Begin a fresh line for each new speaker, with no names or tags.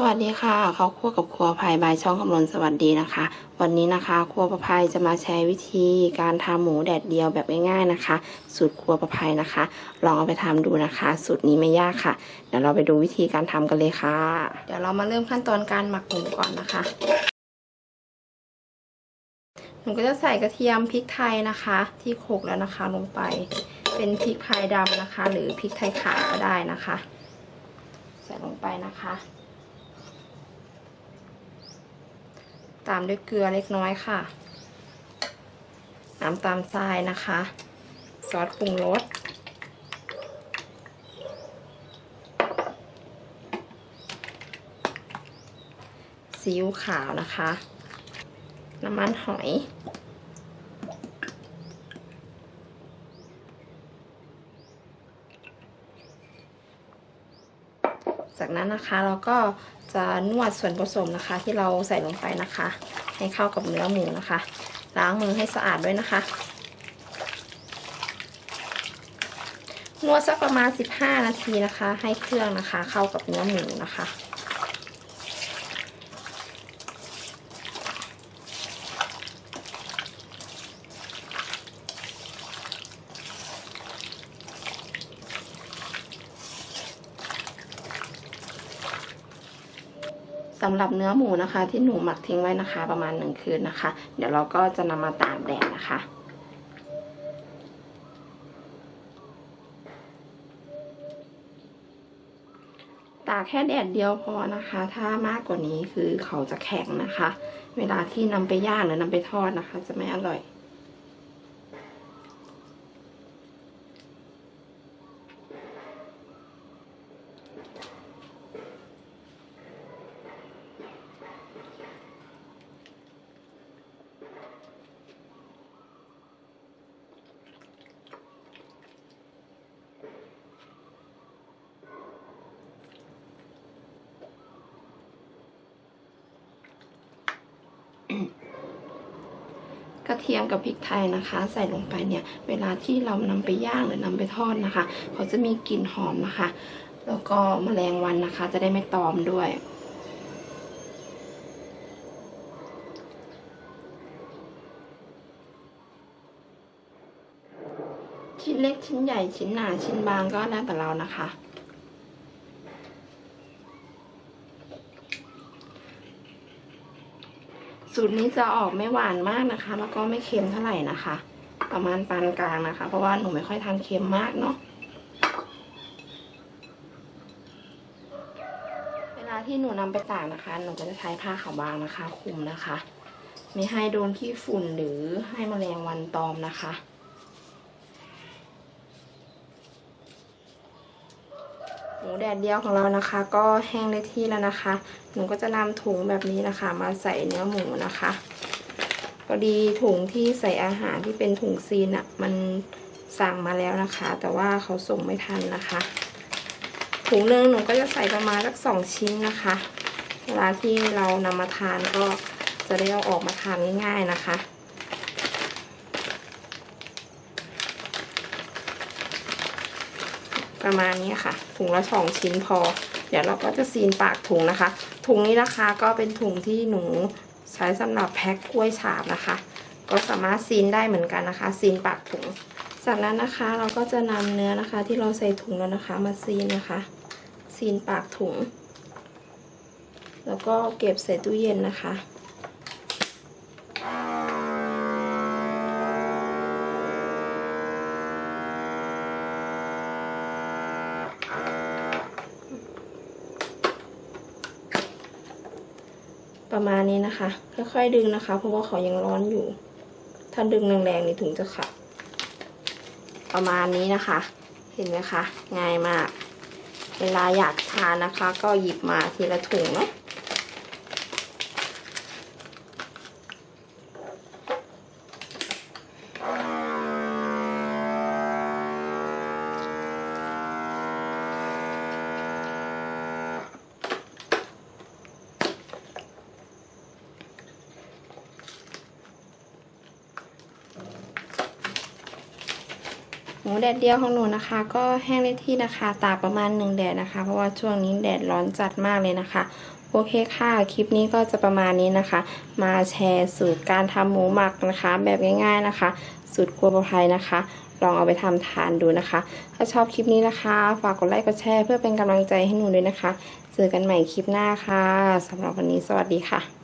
สวัสดีค่ะเขาคั่วกับครัวภัยบายช่องคำนวณสวัสดีนะคะ วันนี้นะคะครัวประภัยจะมาแชร์วิธีการทำหมูแดดเดียวแบบง่ายๆนะคะ สูตรครัวประภัยนะคะ ลองเอาไปทำดูนะคะ สูตรนี้ไม่ยากค่ะ เดี๋ยวเราไปดูวิธีการทำกันเลยค่ะ เดี๋ยวเรามาเริ่มขั้นตอนการหมักหมูก่อนนะคะหนูก็จะใส่กระเทียมพริกไทยนะคะ ที่โขกแล้วนะคะลงไป เป็นพริกไทยดำนะคะ หรือพริกไทยขาวก็ได้นะคะ ใส่ลงไปนะคะ ตามด้วยเกลือเล็กน้อยค่ะ น้ำตาลทรายนะคะ ซอสปรุงรสซีอิ๊วขาวนะคะ น้ำมันหอย จากนั้นนะคะเราก็จะนวดส่วนผสมนะคะ ที่เราใส่ลงไปนะคะ ให้เข้ากับเนื้อหมูนะคะ ล้างมือให้สะอาดด้วยนะคะ นวดสักประมาณ 15 นาทีนะคะ ให้เครื่องนะคะ เข้ากับเนื้อหมูนะคะ สำหรับเนื้อหมูนะคะ ที่หนูหมักทิ้งไว้นะคะ ประมาณหนึ่งคืนนะคะ เดี๋ยวเราก็จะนำมาตากแดดนะคะตากแค่แดดเดียวพอนะคะ ถ้ามากกว่านี้คือเขาจะแข็งนะคะ เวลาที่นำไปย่างหรือนำไปทอดนะคะ จะไม่อร่อย กระเทียมกับพริกไทยนะคะ ใส่ลงไปเนี่ย เวลาที่เรานำไปย่างหรือนำไปทอดนะคะ เขาจะมีกลิ่นหอมนะคะ แล้วก็มแมลงวันนะคะ จะได้ไม่ตอมด้วยชิ้นเล็กชิ้นใหญ่ชิ้นหนาชิ้นบางก็แล้วแต่เรานะคะ สูตรนี้จะออกไม่หวานมากนะคะ แล้วก็ไม่เค็มเท่าไหร่นะคะ ประมาณปานกลางนะคะ เพราะว่าหนูไม่ค่อยทานเค็มมากเนาะเวลาที่หนูนำไปตากนะคะ หนูก็จะใช้ผ้าขาวบางนะคะ คุมนะคะ ไม่ให้โดนขี้ฝุ่นหรือให้แมลงวันตอมนะคะ มูแดดเดียวของเรานะคะ ก็แห้งได้ที่แล้วนะคะ หนูก็จะนำถุงแบบนี้นะคะ มาใส่เนื้อหมูนะคะพอดีถุงที่ใส่อาหารที่เป็นถุงซีนอะ่ะมันสั่งมาแล้วนะคะ แต่ว่าเขาส่งไม่ทันนะคะ ถุงหนึ่งหนูก็จะใส่ประมาณสักสองชิ้นนะคะ เวลาที่เรานำมาทานก็จะได้เอาออกมาทานง่ายๆนะคะ ประมาณนี้ค่ะ ถุงละสองชิ้นพอ เดี๋ยวเราก็จะซีนปากถุงนะคะ ถุงนี้นะคะก็เป็นถุงที่หนูใช้สำหรับแพ็คกล้วยฉาบนะคะ ก็สามารถซีนได้เหมือนกันนะคะ ซีนปากถุง จากนั้นนะคะเราก็จะนำเนื้อนะคะ ที่เราใส่ถุงแล้วนะคะ มาซีนนะคะ ซีนปากถุง แล้วก็เก็บใส่ตู้เย็นนะคะ ประมาณนี้นะคะ ค่อยๆดึงนะคะ เพราะว่าเขายังร้อนอยู่ ถ้าดึงแรงๆนี่ถุงจะขาดประมาณนี้นะคะ เห็นไหมคะ ง่ายมาก เวลาอยากทานนะคะ ก็หยิบมาทีละถุงเนาะ หมูแดดเดียวของหนูนะคะ ก็แห้งได้ที่นะคะ ตากประมาณหนึ่งแดดนะคะ เพราะว่าช่วงนี้แดดร้อนจัดมากเลยนะคะ โอเคค่ะ คลิปนี้ก็จะประมาณนี้นะคะ มาแชร์สูตรการทำหมูหมักนะคะ แบบง่ายๆนะคะ สูตรครัวประภัยนะคะลองเอาไปทำทานดูนะคะ ถ้าชอบคลิปนี้นะคะ ฝากกดไลค์กดแชร์เพื่อเป็นกำลังใจให้หนูด้วยนะคะ เจอกันใหม่คลิปหน้าค่ะสำหรับวันนี้สวัสดีค่ะ